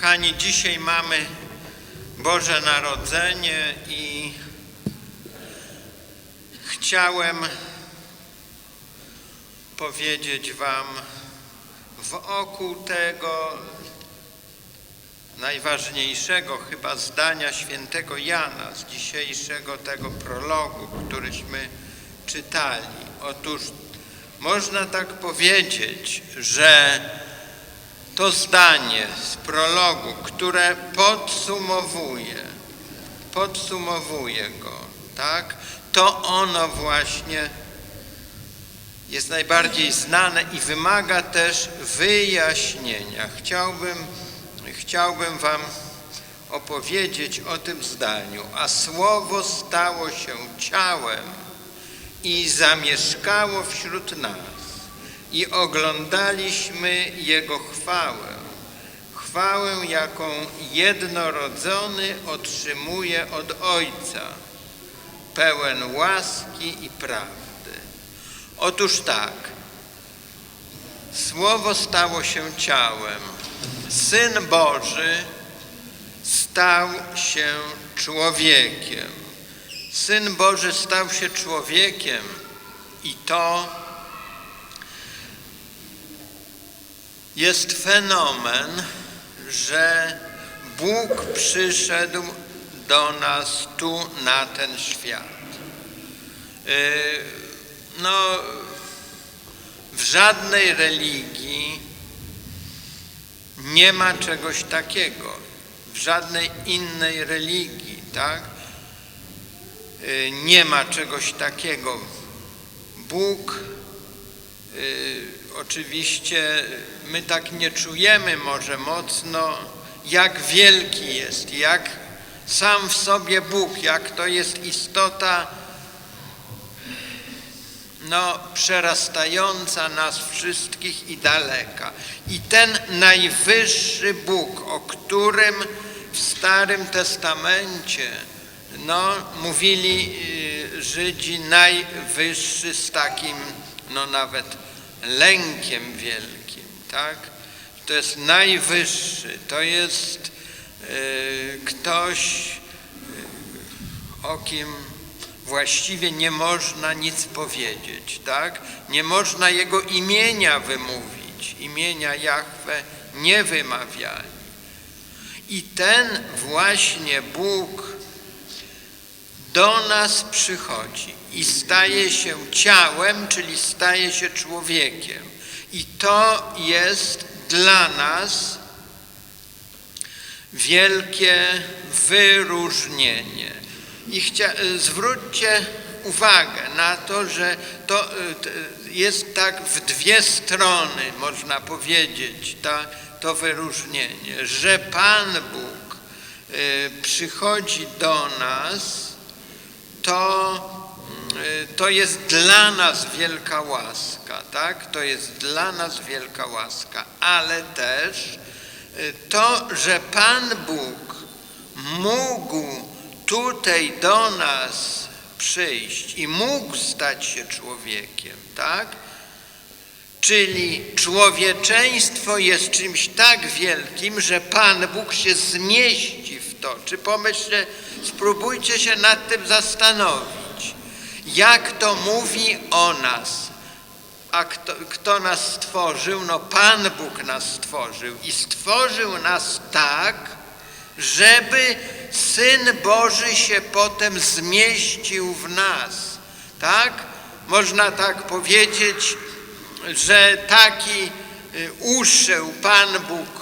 Kochani, dzisiaj mamy Boże Narodzenie i chciałem powiedzieć Wam wokół tego najważniejszego chyba zdania świętego Jana z dzisiejszego tego prologu, któryśmy czytali. Otóż można tak powiedzieć, że to zdanie z prologu, które podsumowuje, podsumowuje go, tak? To ono właśnie jest najbardziej znane i wymaga też wyjaśnienia. Chciałbym, chciałbym Wam opowiedzieć o tym zdaniu. A słowo stało się ciałem i zamieszkało wśród nas i oglądaliśmy Jego chwałę. Chwałę, jaką jednorodzony otrzymuje od Ojca, pełen łaski i prawdy. Otóż tak, Słowo stało się ciałem. Syn Boży stał się człowiekiem. Syn Boży stał się człowiekiem i to jest fenomen, że Bóg przyszedł do nas tu na ten świat. Yy, No, w żadnej religii nie ma czegoś takiego. W żadnej innej religii, tak? Yy, Nie ma czegoś takiego. Bóg y, oczywiście my tak nie czujemy może mocno, jak wielki jest, jak sam w sobie Bóg, jak to jest istota no, przerastająca nas wszystkich i daleka. I ten najwyższy Bóg, o którym w Starym Testamencie no, mówili y, Żydzi najwyższy z takim no nawet lękiem wielkim, tak? To jest najwyższy, to jest y, ktoś, y, o kim właściwie nie można nic powiedzieć, tak? Nie można jego imienia wymówić, imienia Jahwe nie wymawiali. I ten właśnie Bóg do nas przychodzi i staje się ciałem, czyli staje się człowiekiem. I to jest dla nas wielkie wyróżnienie. I chcia, zwróćcie uwagę na to, że to t- jest tak w dwie strony, można powiedzieć, ta, to wyróżnienie, że Pan Bóg y, przychodzi do nas, to, to jest dla nas wielka łaska, tak? To jest dla nas wielka łaska, ale też y, to, że Pan Bóg mógł tutaj do nas przyjść i mógł stać się człowiekiem, tak? Czyli człowieczeństwo jest czymś tak wielkim, że Pan Bóg się zmieści w to. Czy pomyślcie, spróbujcie się nad tym zastanowić. Jak to mówi o nas? A kto, kto nas stworzył? No Pan Bóg nas stworzył i stworzył nas tak, żeby Syn Boży się potem zmieścił w nas. Tak? Można tak powiedzieć, że taki y, uszył Pan Bóg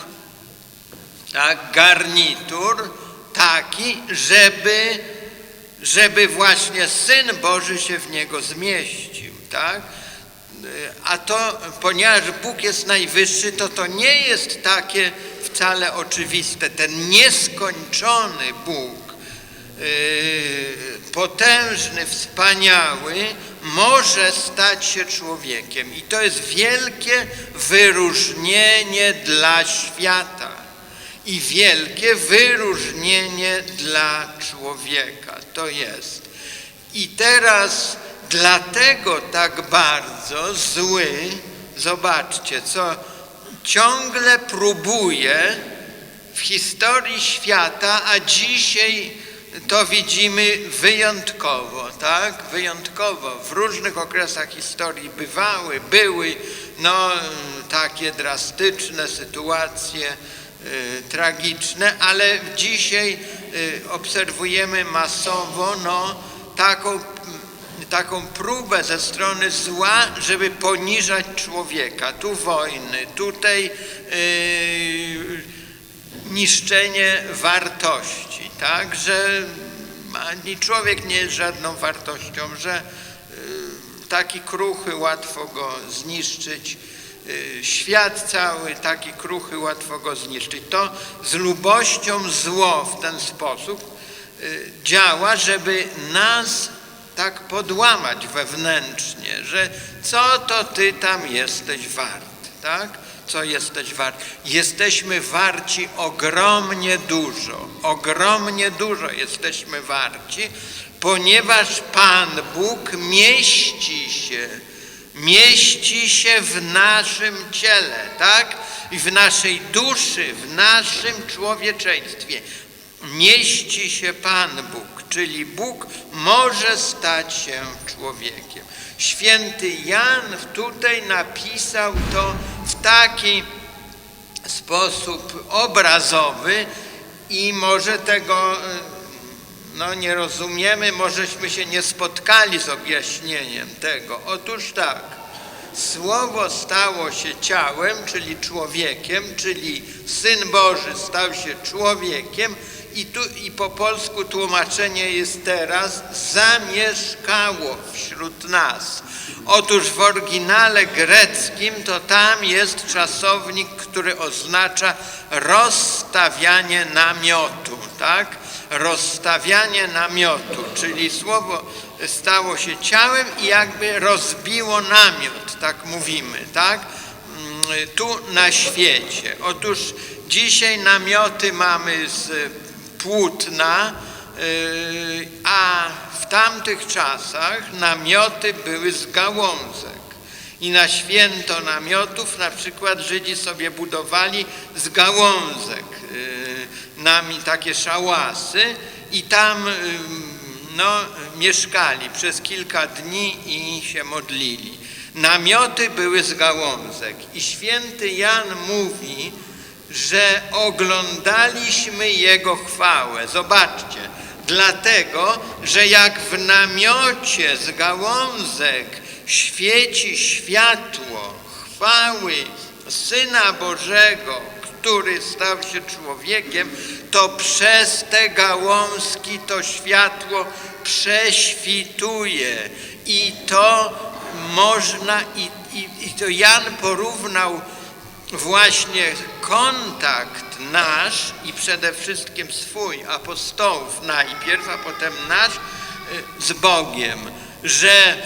tak, garnitur taki, żeby, żeby właśnie Syn Boży się w niego zmieścił. Tak? A to, ponieważ Bóg jest najwyższy, to to nie jest takie wcale oczywiste. Ten nieskończony Bóg, yy, potężny, wspaniały, może stać się człowiekiem. I to jest wielkie wyróżnienie dla świata i wielkie wyróżnienie dla człowieka. To jest. I teraz dlatego tak bardzo zły, zobaczcie, co ciągle próbuje w historii świata, a dzisiaj to widzimy wyjątkowo, tak? Wyjątkowo. W różnych okresach historii bywały, były no, takie drastyczne sytuacje, tragiczne, ale dzisiaj y, obserwujemy masowo no, taką, taką próbę ze strony zła, żeby poniżać człowieka. Tu wojny, tutaj y, niszczenie wartości, tak, że ani człowiek nie jest żadną wartością, że y, taki kruchy łatwo go zniszczyć, y, świat cały taki kruchy łatwo go zniszczyć. To z lubością zło w ten sposób y, działa, żeby nas tak podłamać wewnętrznie, że co to ty tam jesteś wart, tak? co jesteś wart. Jesteśmy warci ogromnie dużo, ogromnie dużo jesteśmy warci, ponieważ Pan Bóg mieści się, mieści się w naszym ciele, tak? I w naszej duszy, w naszym człowieczeństwie. Mieści się Pan Bóg, czyli Bóg może stać się człowiekiem. Święty Jan tutaj napisał to w taki sposób obrazowy i może tego no, nie rozumiemy, możeśmy się nie spotkali z objaśnieniem tego. Otóż tak, Słowo stało się ciałem, czyli człowiekiem, czyli Syn Boży stał się człowiekiem i, tu, i po polsku tłumaczenie jest teraz zamieszkało wśród nas. Otóż w oryginale greckim to tam jest czasownik, który oznacza rozstawianie namiotu, tak? Rozstawianie namiotu, czyli słowo stało się ciałem i jakby rozbiło namiot, tak mówimy, tak? Mm, tu na świecie. Otóż dzisiaj namioty mamy z płótna, y, a w tamtych czasach namioty były z gałązek. I na święto namiotów na przykład Żydzi sobie budowali z gałązek y, nami takie szałasy i tam no, mieszkali przez kilka dni i się modlili. Namioty były z gałązek i święty Jan mówi, że oglądaliśmy Jego chwałę. Zobaczcie, dlatego, że jak w namiocie z gałązek świeci światło chwały Syna Bożego, który stał się człowiekiem, to przez te gałązki to światło prześwituje. I to można, i, i, i to Jan porównał właśnie kontakt nasz i przede wszystkim swój, apostołów najpierw, a potem nasz y, z Bogiem, że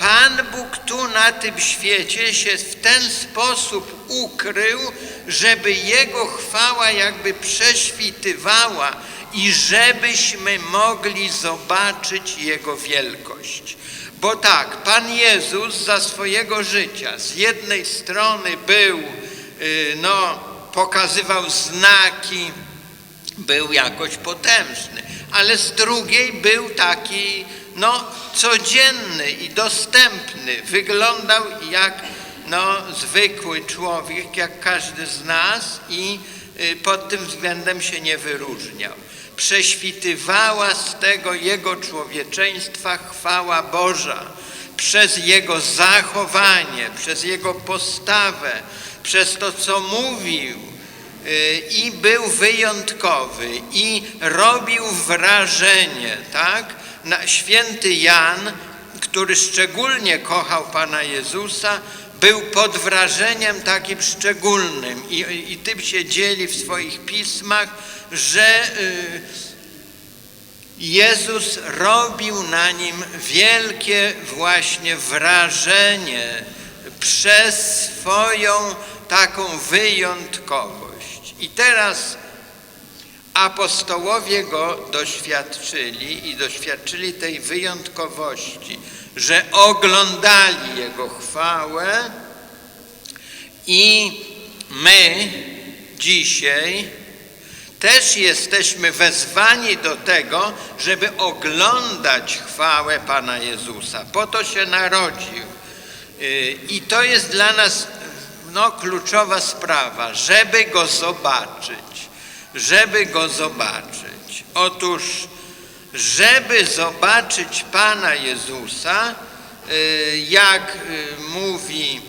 Pan Bóg tu na tym świecie się w ten sposób ukrył, żeby Jego chwała jakby prześwitywała i żebyśmy mogli zobaczyć Jego wielkość. Bo tak, Pan Jezus za swojego życia z jednej strony był, y, no, pokazywał znaki, był jakoś potężny, ale z drugiej był taki, no, codzienny i dostępny. Wyglądał jak, no, zwykły człowiek, jak każdy z nas i y, pod tym względem się nie wyróżniał prześwitywała z tego Jego człowieczeństwa chwała Boża przez Jego zachowanie, przez Jego postawę, przez to, co mówił y, i był wyjątkowy i robił wrażenie, tak? Na święty Jan, który szczególnie kochał Pana Jezusa, był pod wrażeniem takim szczególnym i, i tym się dzieli w swoich pismach, że y, Jezus robił na nim wielkie właśnie wrażenie przez swoją taką wyjątkowość. I teraz apostołowie go doświadczyli i doświadczyli tej wyjątkowości, że oglądali Jego chwałę i my dzisiaj też jesteśmy wezwani do tego, żeby oglądać chwałę Pana Jezusa. Po to się narodził. Y, I to jest dla nas no, kluczowa sprawa, żeby Go zobaczyć. Żeby Go zobaczyć. Otóż, żeby zobaczyć Pana Jezusa, y, jak y, mówi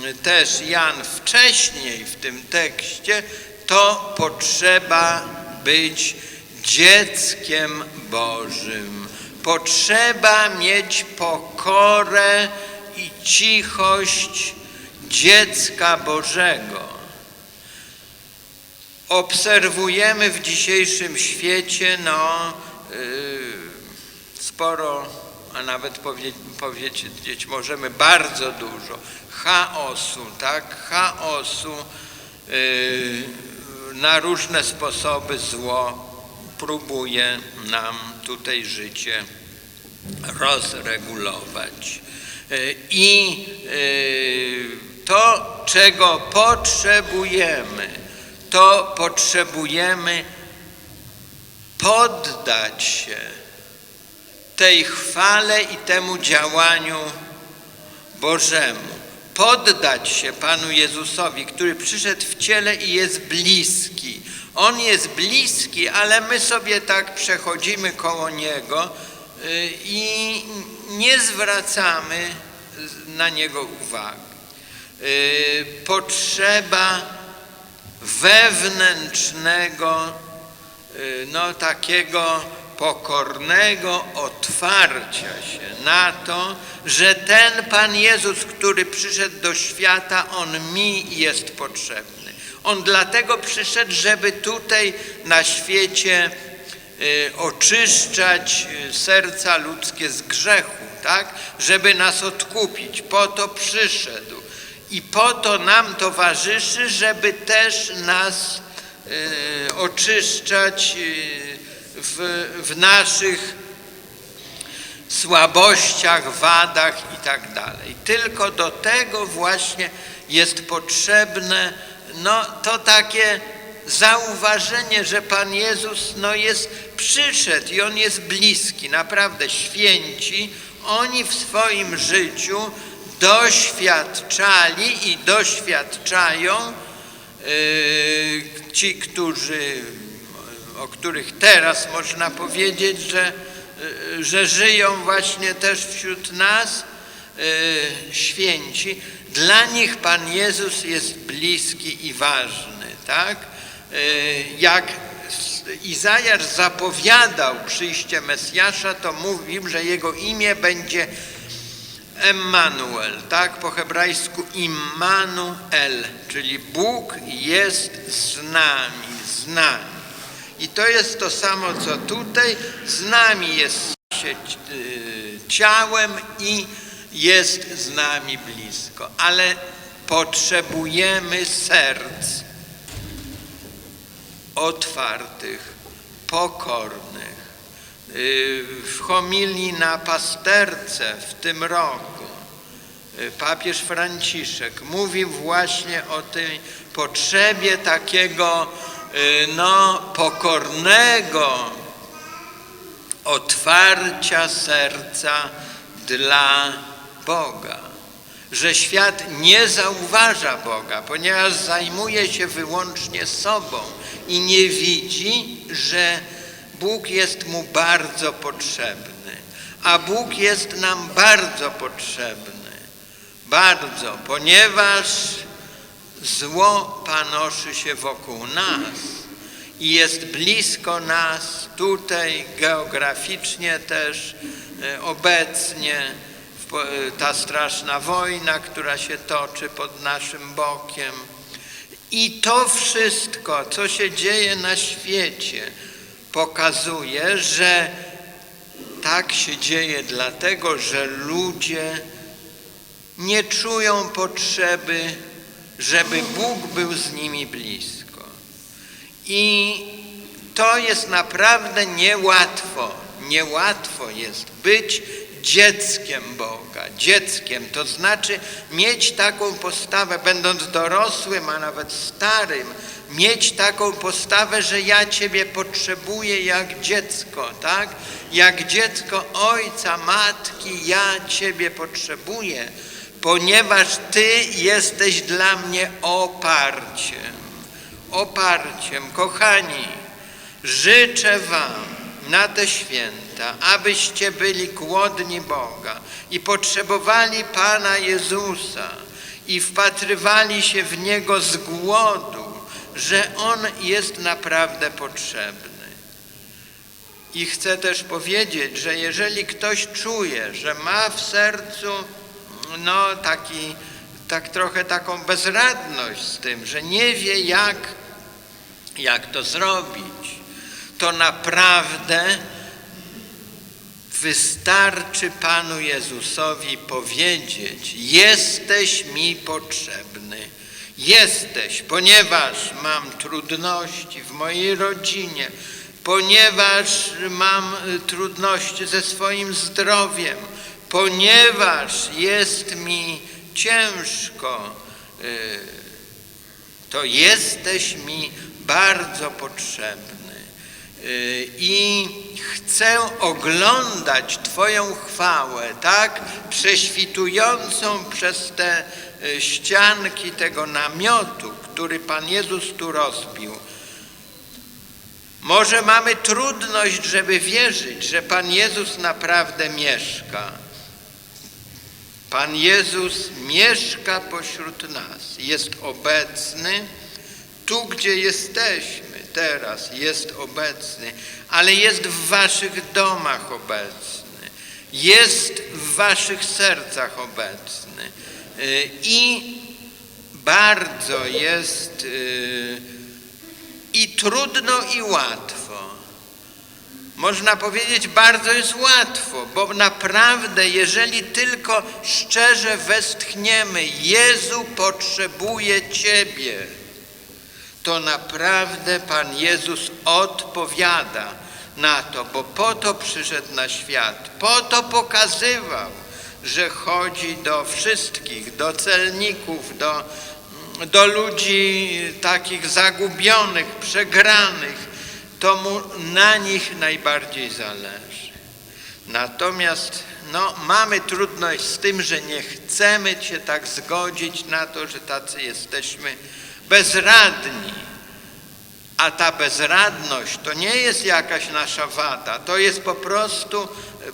mm, też Jan wcześniej w tym tekście, to potrzeba być dzieckiem Bożym. Potrzeba mieć pokorę i cichość dziecka Bożego. Obserwujemy w dzisiejszym świecie no, yy, sporo, a nawet powie, powiedzieć możemy bardzo dużo chaosu, tak? Chaosu yy, na różne sposoby zło próbuje nam tutaj życie rozregulować. Yy, I to, czego potrzebujemy, to potrzebujemy poddać się tej chwale i temu działaniu Bożemu. Poddać się Panu Jezusowi, który przyszedł w ciele i jest bliski. On jest bliski, ale my sobie tak przechodzimy koło Niego y, i nie zwracamy na Niego uwagi. Y, Potrzeba wewnętrznego, y, no takiego pokornego otwarcia się na to, że ten Pan Jezus, który przyszedł do świata, On mi jest potrzebny. On dlatego przyszedł, żeby tutaj na świecie y, oczyszczać y, serca ludzkie z grzechu, tak? Żeby nas odkupić. Po to przyszedł. I po to nam towarzyszy, żeby też nas y, oczyszczać y, w, w naszych słabościach, wadach i tak. Tylko do tego właśnie jest potrzebne no, to takie zauważenie, że Pan Jezus no, jest przyszedł i On jest bliski. Naprawdę święci, oni w swoim życiu doświadczali i doświadczają yy, ci, którzy, o których teraz można powiedzieć, że, yy, że żyją właśnie też wśród nas, yy, święci. Dla nich Pan Jezus jest bliski i ważny, tak? Jak Izajasz zapowiadał przyjście Mesjasza, to mówił, że jego imię będzie Emmanuel, tak po hebrajsku Immanuel, czyli Bóg jest z nami, z nami. I to jest to samo, co tutaj, z nami jest się y, ciałem i jest z nami blisko, ale potrzebujemy serc otwartych, pokornych. Y, w homilii na pasterce w tym roku papież Franciszek mówił właśnie o tej potrzebie takiego y, no, pokornego otwarcia serca dla Boga. Że świat nie zauważa Boga, ponieważ zajmuje się wyłącznie sobą i nie widzi, że Bóg jest mu bardzo potrzebny, a Bóg jest nam bardzo potrzebny. Bardzo, ponieważ zło panoszy się wokół nas i jest blisko nas, tutaj geograficznie też e, obecnie e, ta straszna wojna, która się toczy pod naszym bokiem. I to wszystko, co się dzieje na świecie, pokazuje, że tak się dzieje dlatego, że ludzie nie czują potrzeby, żeby Bóg był z nimi blisko. I to jest naprawdę niełatwo. Niełatwo jest być dzieckiem Boga, dzieckiem, to znaczy mieć taką postawę, będąc dorosłym, a nawet starym, mieć taką postawę, że ja Ciebie potrzebuję jak dziecko, tak? Jak dziecko ojca, matki, ja Ciebie potrzebuję, ponieważ Ty jesteś dla mnie oparciem. Oparciem. Kochani, życzę Wam na te święta, abyście byli głodni Boga i potrzebowali Pana Jezusa i wpatrywali się w Niego z głodu, że On jest naprawdę potrzebny. I chcę też powiedzieć, że jeżeli ktoś czuje, że ma w sercu no taki, tak trochę taką bezradność z tym, że nie wie jak, jak to zrobić, to naprawdę wystarczy Panu Jezusowi powiedzieć: Jesteś mi potrzebny. Jesteś, ponieważ mam trudności w mojej rodzinie, ponieważ mam y, trudności ze swoim zdrowiem, ponieważ jest mi ciężko, y, to jesteś mi bardzo potrzebny. Y, I chcę oglądać Twoją chwałę, tak, prześwitującą przez te y, ścianki tego namiotu, który Pan Jezus tu rozbił. Może mamy trudność, żeby wierzyć, że Pan Jezus naprawdę mieszka. Pan Jezus mieszka pośród nas, jest obecny. Tu, gdzie jesteśmy teraz, jest obecny, ale jest w waszych domach obecny, jest w waszych sercach obecny. Y, i bardzo jest y, i trudno i łatwo. Można powiedzieć, bardzo jest łatwo, bo naprawdę, jeżeli tylko szczerze westchniemy, Jezu potrzebuje Ciebie, to naprawdę Pan Jezus odpowiada na to, bo po to przyszedł na świat, po to pokazywał, że chodzi do wszystkich, do celników, do, do ludzi takich zagubionych, przegranych, to mu na nich najbardziej zależy. Natomiast no, mamy trudność z tym, że nie chcemy się tak zgodzić na to, że tacy jesteśmy bezradni. A ta bezradność to nie jest jakaś nasza wada, to jest po prostu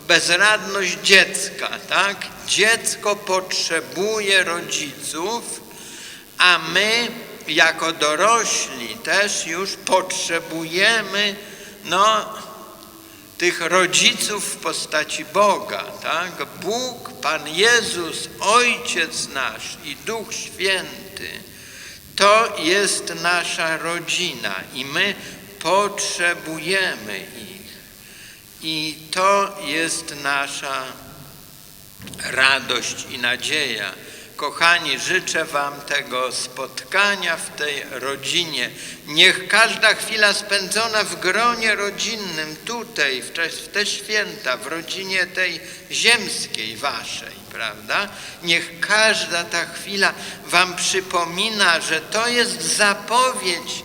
bezradność dziecka, tak? Dziecko potrzebuje rodziców, a my jako dorośli też już potrzebujemy no, tych rodziców w postaci Boga, tak? Bóg, Pan Jezus, Ojciec nasz i Duch Święty, to jest nasza rodzina i my potrzebujemy ich. I to jest nasza radość i nadzieja. Kochani, życzę Wam tego spotkania w tej rodzinie. Niech każda chwila spędzona w gronie rodzinnym, tutaj, w te, święta, w rodzinie tej ziemskiej Waszej, prawda? Niech każda ta chwila Wam przypomina, że to jest zapowiedź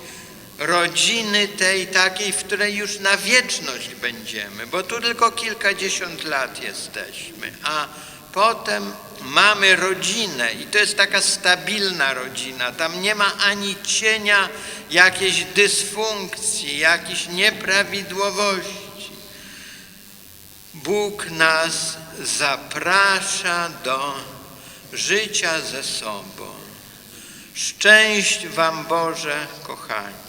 rodziny tej takiej, w której już na wieczność będziemy, bo tu tylko kilkadziesiąt lat jesteśmy, a potem mamy rodzinę i to jest taka stabilna rodzina. Tam nie ma ani cienia jakiejś dysfunkcji, jakichś nieprawidłowości. Bóg nas zaprasza do życia ze sobą. Szczęść Wam Boże, kochani.